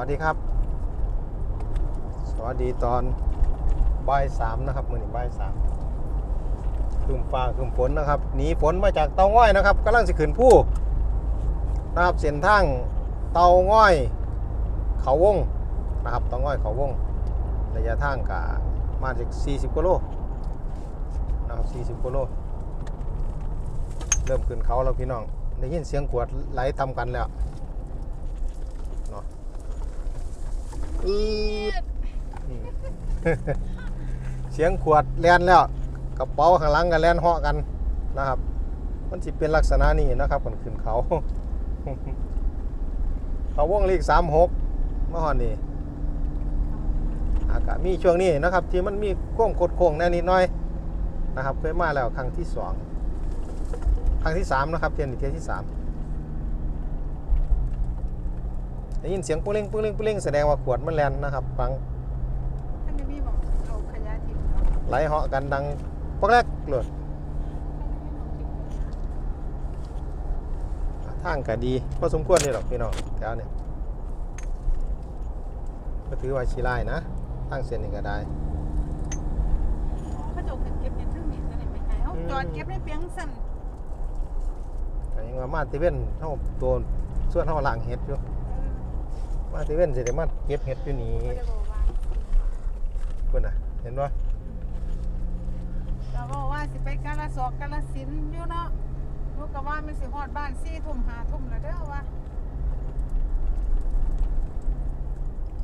วัสดีครับ สวัสดีตอนบ่ายสามนะครับมือนี้บ่ายสามคืมฟ้าคืมฝนนะครับหนีฝนมาจากเตาง่อยนะครับกำลังสิขึ้นผู้นะครับเส้นทางเตาง่อย เขาวงนะครับเตาง่อยเขาวงระยะทางกะมาจาก40กิโลนะครับ40กิโลเริ่มขึ้นเขาแล้วพี่น้องได้ยินเสียงขวดไหลทำกันแล้ว เนาะ อืดอืมเสียงขวดแลนแล้วกระเป๋าข้างหลังกันแลนเหาะกันนะครับ มันสิเป็นลักษณะนี้นะครับก่อนขึ้นเขา เขาวงเลขสามหกมาหอนนี่อากาศมีช่วงนี้นะครับ ที่มันมีโค้งโคดโค้งแน่นิดหน่อยนะครับ เคยมาแล้วครั้งที่สองครั้งที่สามนะครับเทียนเทียนที่สาม ได้ยินเสียงปุ้งเล่งปุ้งเล่งปุ้งเล่งแสดงว่าขวดมันแลนนะครับฟังท่านไม่มีบอกเอาขยะทิ้งเอาไหลเหาะกันดังปักแรกหลดทางก็ดีพอสมควรนี่หรอกพี่น้องแถวเนี่ยก็ถือว่าชีไล่นะทางเส้นนี้ก็ได้เขาจะเอาขึ้นเก็บเนี่ยทึ่งนี่จะได้ไปไหนเขาจอดเก็บในเปียงสั่นก็ยังว่ามาติเว้นเท่าตัวส่วนเท่าล่างเห็ดอยู่เออ มาติเว้นสิได้มาเก็บเห็ดอยู่นี่เขาจะบอกว่าเพิ่นน่ะ เห็นบ่เราบอกว่าสิไปกาลสอกกาลสินธุ์อยู่เนาะลูกก็ว่ามันสิฮอดบ้านสี่ทุ่มห้าทุ่มแล้วเด้อว่า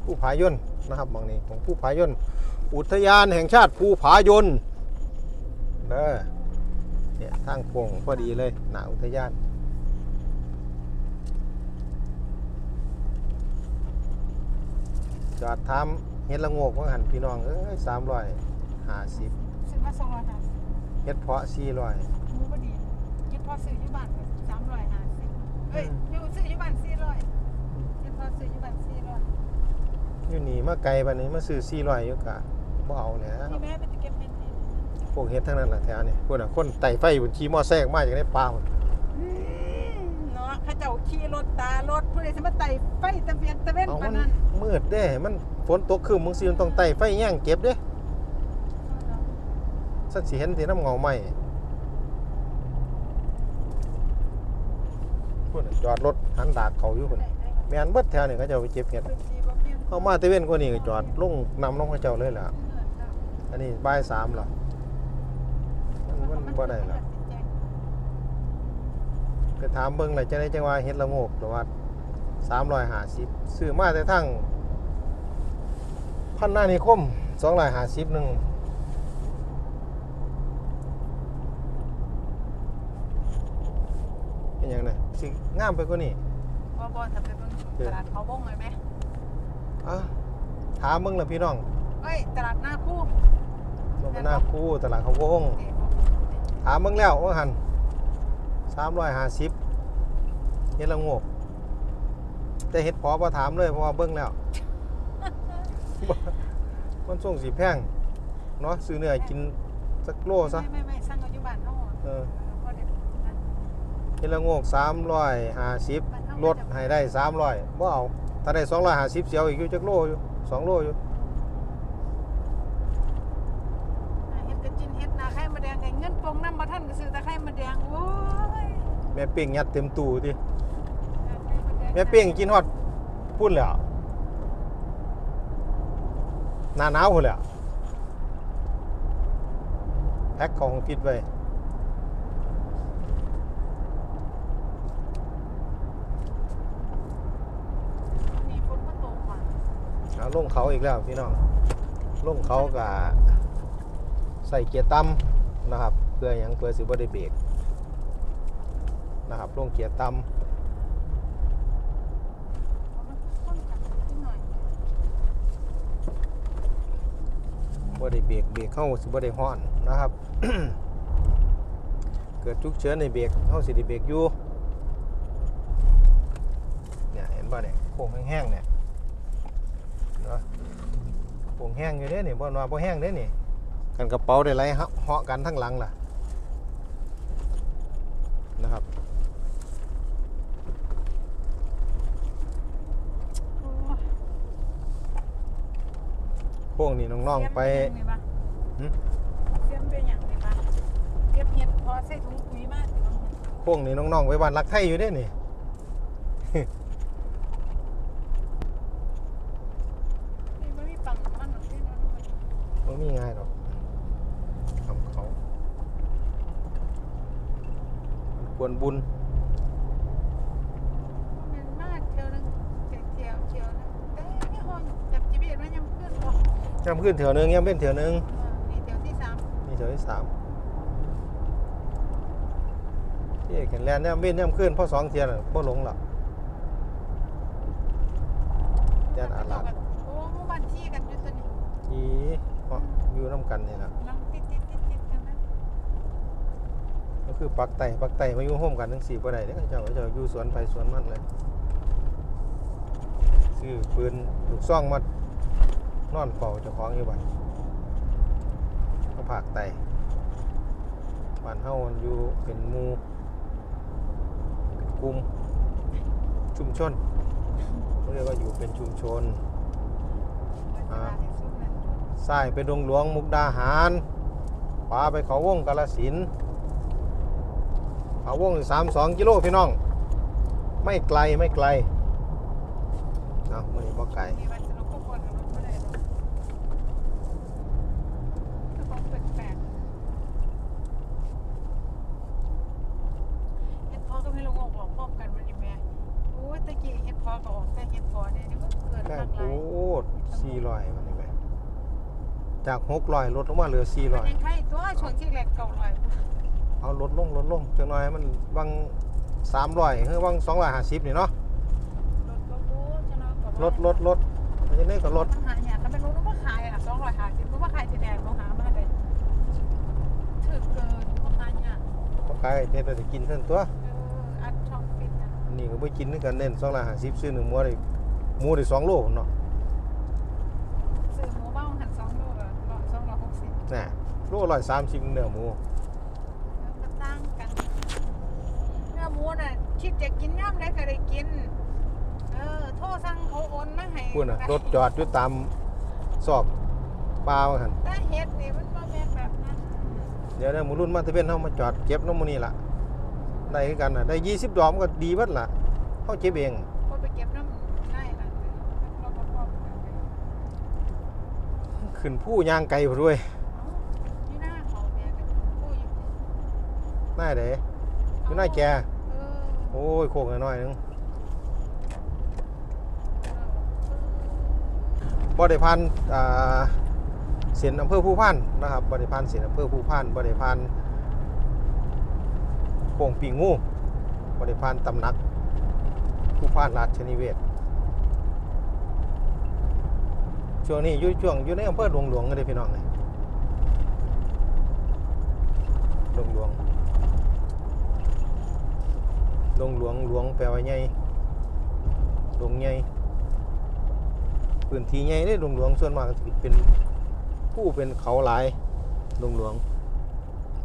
ผู้ผายนนะครับบางนี้ของผู้ผายนอุทยานแห่งชาติภูผายนเด้อเนี่ยทางโค้งพอดีเลยหน้าอุทยาน อดทำเฮ็ดละโงกว่าหันพี่น้องเอ้ยสามร้อยห้าสิบซื้อมาสองร้อยห้าสิบเฮ็ดเพาะสี่ร้อยหมูก็ดีคิดพอซื้ออยู่บ้านสามร้อยห้าสิบเอ้ยอยู่ซื้ออยู่บ้านสี่ร้อยคิดพอซื้ออยู่บ้านสี่ร้อยอยู่นี่มาไกลปานนี้มาซื้อสี่ร้อยอยู่กะบ่เอาเนี่ยที่แม่ไปเก็บเห็ดนี่พวกเฮ็ดทั้งนั้นแหละแถวนี้พวกน่ะคนไต่ไฟบนขี่มอแซกมาจากในป่าหมดอืม เนาะเขาเจ้าขี่รถตารถผู้ใดสิมาไต่ไฟตะเวียงตะเว้นเอาปามันนนั้นมืดเด้ มันฝนตกคืมมึงสิมันต้องไต่ไฟแย่งเก็บเด้สักสิเห็นที่น้ำเงาไหม้พุ่นน่ะจอดรถหันดากเขาอยู่พุ่นแม่นเบิดแถวนี้เขาเจ้าไปเก็บเห็ดเข้ามาแตะเว้นกว่านี้ก็จอดลงนำลงเขาเจ้าเลยล่ะ อันนี้บ่ายสามแล้วมันมันบ่ได้แล้ วก็ถามเบิ่งเลยจะได้จังว่าเฮ็ดละโงกหรือว่าสามร้อยห้าสิบซื้อมาแต่ทั้งพันหน้านิคมสองร้อยห้าสิบหนึ่งเป็นหยังไงสิงามไปกว่านี้บ่บ่ทำไปเบิ่งตลาดเขาวงเลยไหมอะถามเบิ่งละพี่น้องเอ้ยตลาดหน้าคู่ลงไปหน้าคู่ตลาดเขาวงเอ๊ะถามเบิ่งแล้วว่าหัน สามร้อยห้าสิบเฮ็ดละโงกแต่เฮ็ดพอพอถามเลยเพราะว่าเบิ่งแล้ว มันส่งสีแพงเนาะซื้อเนื้อกินสักโลซะไม่ไม่ไม่สั่งเอาอยู่บ้านเฮาเออพอได้นะเฮ็ดละโงกสามร้อยห้าสิบลดให้ได้สามร้อยบ่เอาถ้าได้สองร้อยห้าสิบเสียวอีกอยู่จักโลอยู่สองโลอยู่เฮ็ดกระจินเฮ็ดนาไข่มะแดงไงเงินปงน้ำบ่ทันก็ซื้อแต่ไข่มะแดงโอ้ย แม่เป้งยัดเต็มตู้ติไข่มะดงแม่เป้งกินฮอดพุ่นแล้วหน้าหนาวพุ่นแล้วแพ็คของฟิตไว้นี่ฝนก็ตกมาเอาลงเขาอีกแล้วพี่น้องลงเขากับใส่เกียร์ต่ำนะครับ เพื่อหยังเพื่อสิบ่ได้เบรก นะครับลงเกียร์ต่ำบ่ได้เบรกเบรกเข้าสิบ่ได้ฮ้อนนะครับ เกิดฉุกเฉินในเบรกเฮาสิได้เบรกอยู่เนี่ยเห็นบ่เนี่ยโค้งแห้งๆเนี่ยเนาะโค้งแห้งอยู่เด้นี่บ่ว่าบ่แห้งเด้นี่กันกระเป๋าได้ไหลเหาะกันทั้งหลังล่ะนะครับ โอ้ย วงนี้น้องๆไปเสียมเป็นหยังนี่ปะหึ เสียมเป็นอย่างนี้ปะเก็บเห็ดพอใส่ถุงปุ๋ยมาสิเอาเห็ดพวกนี้น้องๆไปบ้านรักไทยอยู่เด้นี่ นี่มันมีปั๊มมันหรอกที่นั่นมันมันมีง่ายหรอกทำเขามันควรบุญ มันมากเที่ยวนึงเที่ยวเที่ยวเที่ยวนึงแต่นี่ห้องจับจีบีมันยังขึ้น บ่ย่ำขึ้นเถื่อนึงย่ำเป็นเถื่อนึงเออนี่เที่ยวที่สามนี่เถื่อที่สามที่แข็งแรงย่ำเป็นย่ำขึ้นเพราะสองเทียนเพราะหลงหรอกยันอาลาดโอ้หมู่บ้านที่กันอยู่ตัวนี้อีเพราะอยู่น้ำกันนี่แหละลังติดติดติดติดกันนะก็คือปักไต่ปักไต่มาอยู่ร่วมกันทั้งสี่ประใดเนี่ยเจ้าเจ้าอยู่สวนไปสวนมันเลยซื้อปืนลูกซ่องมา นอนเฝ้าเจ้าของอยู่บ้านก็ผากไตบ้านเฮามันอยู่เป็นหมู่เป็นกลุ่มชุมชนเขาเรียกว่าอยู่เป็นชุมชนอ่าสายไปดงหลวงมุกดาหารขวาไปเขาวงกาลสินเขาวงสามสองกิโลพี่น้อง ไม่ไกลไม่ไกลเอามือนี้บ่ไกล มีวันสนุกก็คนมันไม่ได้หรอกก็ของแปลกๆเฮ็ดพอก็ไม่ลงออกออกพร้อมกันวันนี้แม่โอ้ยตะกี้เฮ็ดพอก็ออกแต่เฮ็ดพอเนี่ยนี่มันเกิน แค่ มากห โอ้ ลาย สี่ร้อยวันนี้แม่ จากหกร้อยลดลงมาเหลือสี่มัร้นอยยังใครตัวช่วงที่แรกเก่าหน่อยเอาลดลงลดลงจังหน่อยมันบางสามร้อยเฮ้ยบางสองร้อยห้าสิบนี่เนาะรถก็โอ้ชนะก็ลดลดลดไม่ใช่นี่ก็ลดมันหาอยากก็ไม่รู้ว่าขายอะสองร้อยห้าสิบรู้ว่าขายสีแดงเราหามาเลยถึกเกินว่าขายเนี่ยก็ขายเทศจะกินเท่านั้นตัวเอออัดช่องฟิตนะอันนี่ก็ไปกินด้วยกันเน้นสองร้อยห้าสิบซื้อหนึ่งหมัวได้หมูได้สองโลพุ่นเนาะซื้อ น่ะโลร้อยสามสิบเนื้อหมูแล้วก็ตั้งกันเนื้อหมูน่ะคิดจะกินย่ำได้ก็ได้กิน เออ โทษสั่งเขาโอนมาให้พูดน่ะรถจอดอยู่ตามซอกปลาว่าหั่นแต่เฮ็ดนี่มันบ่แม่นแบบนั้นเดี๋ยวได้หมูรุ่นมาตะเวนเฮามาจอดเก็บน้ำมันนี่ล่ะได้คือกันน่ะได้20ดอกมันก็ดีเบิดล่ะเฮาเก็บเองคนไปเก็บน้ำได้นั่นเลยเราก็พร้อมกันเลยขึ้นผู้ย่างไกลพุ่นด้วย เอ้านี่หน้าเขาแม่กันผู้อยู่นี่ ห น้าเด้อยู่หน้าแกเออโอ้ยโคกน้อยๆนึงเออบ่ได้ผ่านอ่าเส้นอำเภอผู้พันนะครับบ่ได้ผ่านเส้นอำเภอผู้พันบ่ได้ผ่านโป่งปิงงูบ่ได้ผ่านตำหนัก ผู้พันราชนิเวศช่วงนี้อยู่ช่วงอยู่ในอำเภอหลวงหลวงกันเลยพี่น้องเลยหลวงหลวงหล วงหลวงแปลว่าใหญ่หลวงใหญ่พื้นที่ใหญ่ได้หลวงหลวงส่วนมากเป็นผู้เป็นเขาหลายหลวงหลวง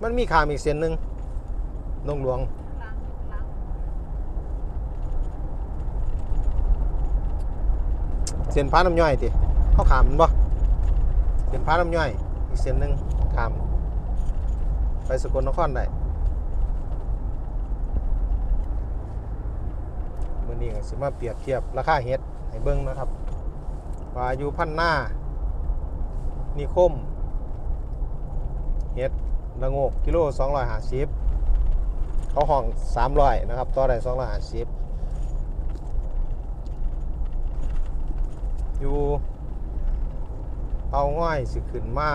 มันมีขามอีกเส้นหนึ่งหลวงหลวงล้างล้างเส้นพาน้ำย่อยติเขาขามมันบ่เส้นพาน้ำย่อยอีกเส้นหนึ่งขาม ไปสกลนครได้มื่อ นี้ก็สิมาเปรียบเทียบราคาเห็ดให้เบิ่งนะครับ ว่าอยู่พันหน้านิคมเห็ดละงกกิโล250เขาห้อง 300 นะครับ ต่อได้250 อยู่เตาง่อยสิขึ้นมา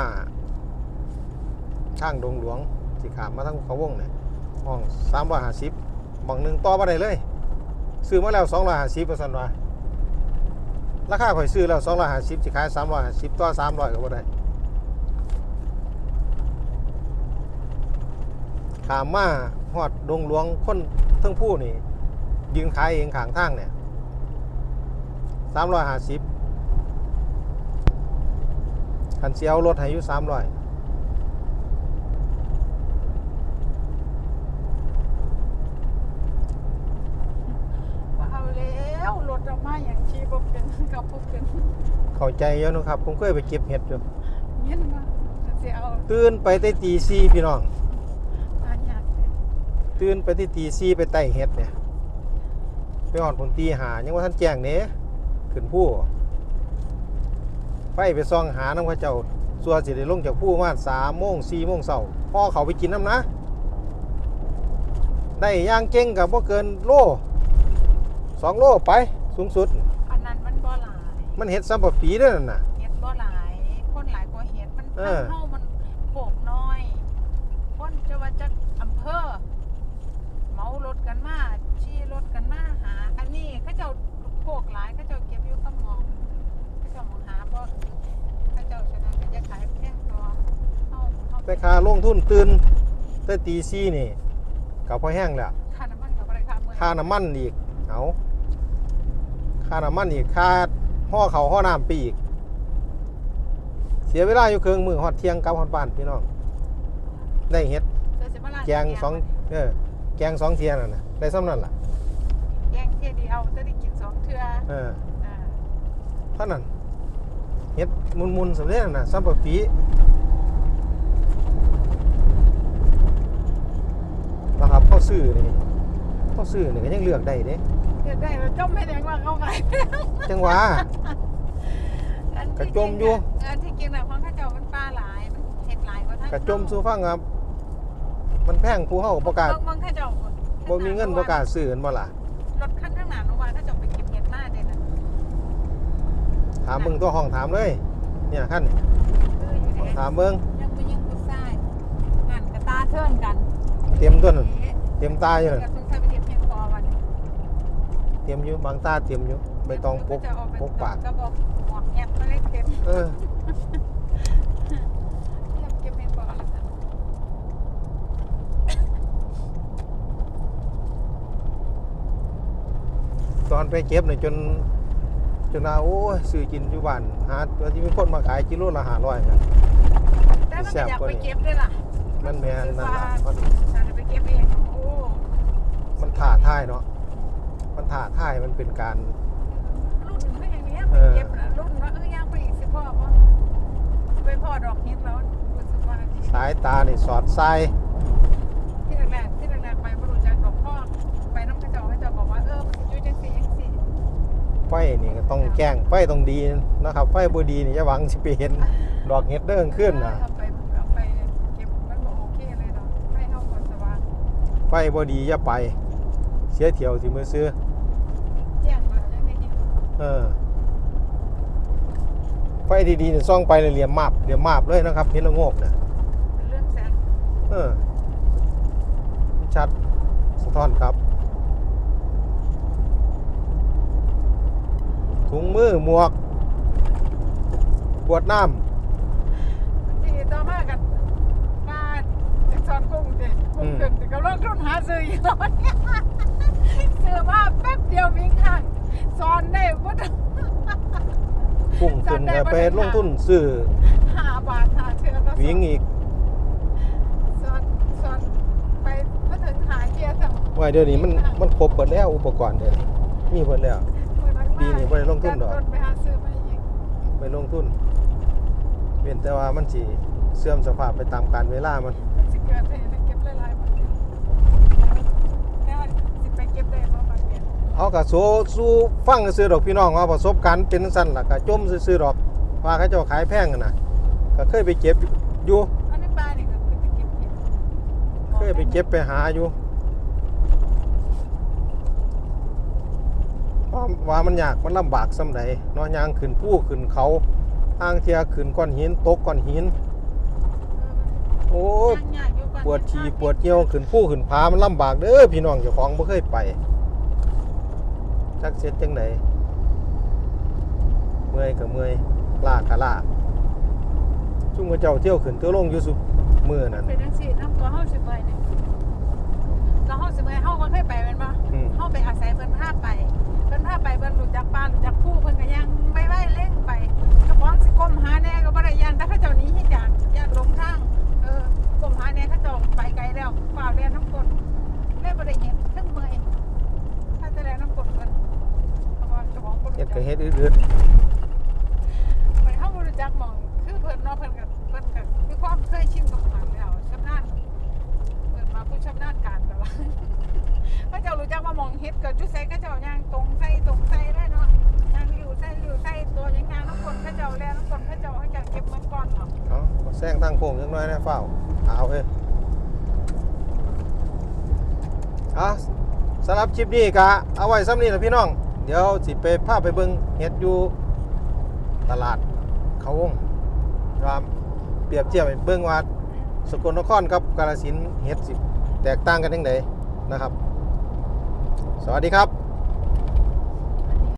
ทางดงหลวงสิขามมาทางเขาวงเนี่ยห้อง 350บางหนึ่งต่อมาได้เลย ซื้อมาแล้วสองร้อยห้าสิบเปอร์เนต์ว่าราคาข่อยซื้อแล้วสองร้อยห้าสิบสิขายสามร้อยห้าสิบต่อสามร้อยก็บ่ได้ขามมาหอดดงหลวงคนทั้งผู้นี่ ยืนขายเองขางทางเนี่ยสามร้อยห้าสิบคันเสียวรถให้ยุสามร้อยางชีบ่เป็นกับบ่เป็นเข้าใจอยู่เนาะครับ ผมเคยไปเก็บเห็ดอยู่เย็นมาสิเอาตื่นไปแต่ตีสี่พี่น้อง ตาหยาดเลยตื่นไปที่ตีสี่ไปไต่เห็ดเนี่ย ไปหอดผมตีหายังว่าท่านแจ้งเนี้ขึ้นผู้ไปไปซองหาน้ำเข้าเจ้าสัวสิได้ลงจากผู้มาสามโมงสี่โมงเสาพ่อเขาไปกินน้ำนะ ได้ย่างเก่งกับว่าเกินโลสองโลไป สูงสุด อันนั้นมันบ่หลายมันเห็ดซ้ำปะปีเด้วยนั่นน่ะ เฮ็ดบ่หลาย คนหลายกว่าเฮ็ดมันเอทางอเฮามันโปกน้อย คนจะว่าจักอำเภอเหมารถกันมาชี้รถกันมาหา อันนี้เขาเจ้าโปกหลายเขาเจ้าเก็บอยู่กับหมองเขาเจ้ามองหาบ่เขาเจ้าฉะนั้นก็จะขายแพงกว่าเฮาเฮาแต่ค่าลงทุนตื่นแต่ตีสี่นี่กับพอแห้งแล้ว ค่าน้ำมันกับอะไรค่าเมื่อค่าน้ำมันอีกเอา ค่าน้ำมันอีกค่าห่อเขาวห่อน้ำปีอีก เสียเวลาอยู่เครื่องมือหอดเที่ยงกลับหอดบ้านพี่น้อง ได้เฮ็ดเดี๋ยวสิมาล้าแกงสองเออแกงสองเทียน่ะนะได้ซ้ำนั่นล่ะ แกงเที่ยเดียวจะได้กินสองเทื่อเอออ่าเท่านั้นเฮ็ดมุนๆสำเร็จนั่นน่ะซ้ำปะปีนะครับเขาซื้อนี่เขาซื้อนี่ก็ยังเลือกได้เด้ เฮ็ดได้แล้วจมไม่แดงว่าเขาขายจังหวะ อันที่กระจมอยู่ อันที่กินน่ะของเข้าเจ้ามันปลาหลายมันเห็ดหลายกว่าท่านกระจมสู่ฟังครับ มันแพงผู้เฮาประกล้าศเบิ่งเข้าเจ้าบ่มีเงินประกล้าศซื้อกันบ่ล่ะรถคันข้างหน้าโรงพยาบาลเข้าเจ้าไปเก็บเห็ดมาเด้น่ะถามมึงตัวห้องถามเลย เนี่ยขั้นเอออยู่ห้องเด้ถามเบิ่งยังบ่ยิงผู้ชายงานกระตาเทิร์นกันเตรียมตัวนั่นเอ๊ะเตรียมตาอยู่นั่น กระตุ้นใส่ไปเก็บเห็ดพอวันนี้ เตรียมอยู่บางตาเตรียมอยู่ใบตองปกเดี๋ยวเขจะเอปกปากก็บอกหมอกแงบมาเลยเต็มเออเก็บเห็ดพอแล้วกันตอนไปเก็บเนี่ยจนจนว่าโอ้ยซื้อกินอยู่บ้านหาตัวที่มีคนมาขายกิโลละ500กันแต่มันก็อยากไปเก็บด้วยล่ะมันแม่นนั่นล่ะมันฉันไปเก็บเองโอ้มันท้าทายเนาะ มันท้าทายมันเป็นการรุ่นก็อย่างเนี้ยไปเออเก็บนะรุ่นว่าเออย่างไปอีกสิพ่อป่ะไปพ่อดอกเห็ดแล้วรู้สึกว่าดีสายตานี่สอดทรายที่แรกๆที่แรกๆไปบรูจักดอกพ่อไปน้ำกระจอกให้เจ้าบอกว่าเออมันอยู่จังสี่จังสี่ไฟนี่ก็ต้องแจ้งไฟต้องดีนะครับไฟบ่ดีนี่อย่าหวังสิไปเห็นดอกเห็ดเด้งขึ้นน่ะเอาไปเอาไปเก็บมันบอกโอเคเลยเนาะให้เข้าก่อนสว่างไฟบ่ดีอย่าไป เสียเที่ยวที่มือซื้อ แจ้งมาแล้วในนี้ เออไฟดีๆเนี่ยซ่องไปเลยเหลี่ยมมาบเหลี่ยมมาบเลยนะครับเห็นละโงกเนี่ยเป็นเรื่องแสงเออชัดสะท้อนครับ ถุงมือหมวกขวดน้ที่ต่อมากันมาจากซอนกุ้งเด็กุ้งขึ้นแต่ก็เริ่มทุนหาซื้ออยู่แล้วเนี่ยซื้อมาแป๊บเดียววิ่งห่าง ซอนได้ว่าำกุ้งขึ้นจำได้ก็ว่าไปได้ลงทุนซื้อหาบาทหาเชือกก็วิ่งอีกซอนซอนไปมาถึงหาเกียร์สั่งว่าเดี๋ยวนี้มันมันครบหมดแล้วอุปกรณ์เดี๋ยวนี้มีหมดแล้วปีนี้บ่ได้ลงทุนดอกรถไปหาซื้อมาอีกไปลงทุนเว้นแต่ว่ามันสิเสื่อมสภาพไปตามกาลเวลามัน มันสิเกิดเหตุเก็บหลายๆมันแล้วสิไปเก็บได้บ่บาง เอากะโซสู้ฟังซื้อดอกพี่น้องว่าประสบการณ์เป็นสั้นล่ะกะจมซื้อดอกว่าเขาเจ้าขายแพงกันนะก็เคยไปเก็บอยู่อันนี้ปลานี่ก็คือไปเก็บเห็ดเคยไปเก็บไปหาอยู่ว่าว่ามันยากมันลำบากส่ำใดเนาะยางขึ้นผู้ขึ้นเขาทางเทียขึ้นก้อนหินตกก้อนหิน โอ้ปวดฉี่ปวดเหี่ยวขึ้นผู้ขึ้นผามันลำบากเด้อพี่น้องเจ้าของบ่เคยไป จักเสร็จจังไดเมื่อยก็เมื่อยลากก็ลากจุ่มกระเจ้าเที่ยวขึ้นเที่ยวลงอยู่สุมือนั่นเป็นจังซี่น้ำตัวเฮาสิไปเนี่ยก็เฮาสิไปเฮาบ่เคยไปแม่นบ่อืม เฮาไปอาศัยเพิ่นพาไป เพิ่นพาไปเพิ่นรู้จักป่ารู้จักผู้เพิ่นก็ยัง ซงทางโค้งจังน้อยนะเฝ้าเอาเอ้ยเอาสำหรับคลิปนี้ก็เอาไว้ซ้ำนี้นะพี่น้อง เดี๋ยวสิไปพาไปเบิ่งเฮ็ดอยู่ตลาดเขาวงครับเปรียบเทียบเบิ่งว่าสกลนครกับกาฬสินเฮ็ดสิแตกต่างกันจังไดนะครับ สวัสดีครับ